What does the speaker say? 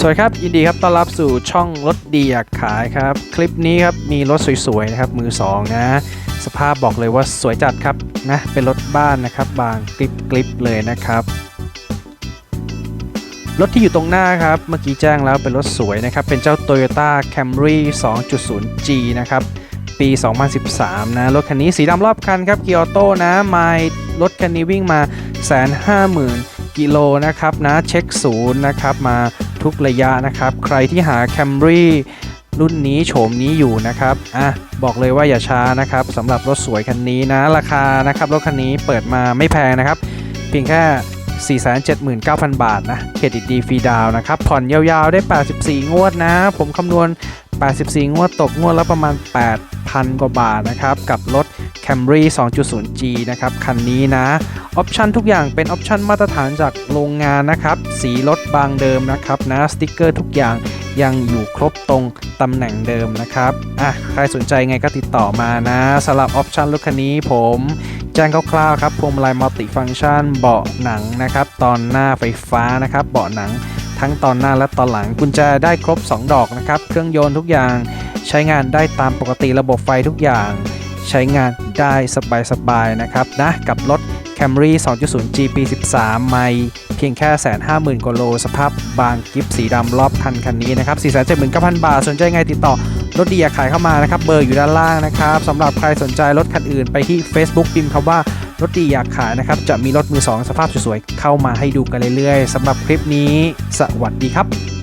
สวัสดีครับ ยินดีครับต้อนรับสู่ช่องรถดีอยากขายครับ คลิปนี้ครับมีรถสวยๆนะครับมือสองนะสภาพบอกเลยว่าสวยจัดครับนะเป็นรถบ้านนะครับ บางกริบกริบๆเลยนะครับ รถที่อยู่ตรงหน้าครับ เมื่อกี้แจ้งแล้วเป็นรถสวยนะครับ เป็นเจ้า Toyota Camry 2.0G นะครับ ปี 2013 นะ รถคันนี้สีดำรอบคันครับเกียร์ออโต้นะไมล์รถคันนี้วิ่งมา150,000กิโลนะครับนะเช็คศูนย์นะครับมา ทุกระยะนะครับ ใครที่หา Camry รุ่นนี้โฉมนี้อยู่นะครับ อะ บอกเลยว่าอย่าช้านะครับสำหรับรถสวยคันนี้นะ ราคานะครับรถคันนี้เปิดมาไม่แพงนะครับ เพียงแค่ 479,000 บาทนะ เครดิตดีฟรีดาวนะครับ ผ่อนยาวๆได้ 84 งวดนะ ผมคำนวณ 84 งวดตกงวดละประมาณ 8,000 กว่าบาทนะครับ กับรถ Camry 2.0G นะครับ คันนี้นะ ออปชันทุกอย่างเป็นออปชันมาตรฐานจากโรงงานนะครับ สีรถบางเดิมนะครับนะสติกเกอร์ทุกอย่างยังอยู่ครบตรงตำแหน่งเดิมนะครับอะใครสนใจไงก็ติดต่อมานะสำหรับออปชันรถคันนี้ผมแจ้งคร่าวๆครับพวงมาลัยมัลติฟังชันเบาะหนังนะครับ ตอนหน้าไฟฟ้านะครับ เบาะหนังทั้งตอนหน้าและตอนหลังกุญแจได้ครบ 2 ดอกนะครับ เครื่องยนต์ทุกอย่างใช้งานได้ตามปกติระบบไฟทุกอย่าง ใช้งานได้สบายๆนะครับนะกับรถ Camry 2.0G ปี13 ไม่เพียงแค่150,000กว่าโล สภาพบางกิฟสีดำรอบคันคันนี้นะครับ479,000 บาท สนใจไงติดต่อรถดีอยากขายเข้ามานะครับ เบอร์อยู่ด้านล่างนะครับสำหรับใครสนใจรถคันอื่นไปที่ Facebook พิมพ์คำว่ารถดีอยากขายนะครับ จะมีรถมือ2สภาพสวยๆ เข้ามาให้ดูกันเรื่อยๆสำหรับคลิปนี้ สวัสดีครับ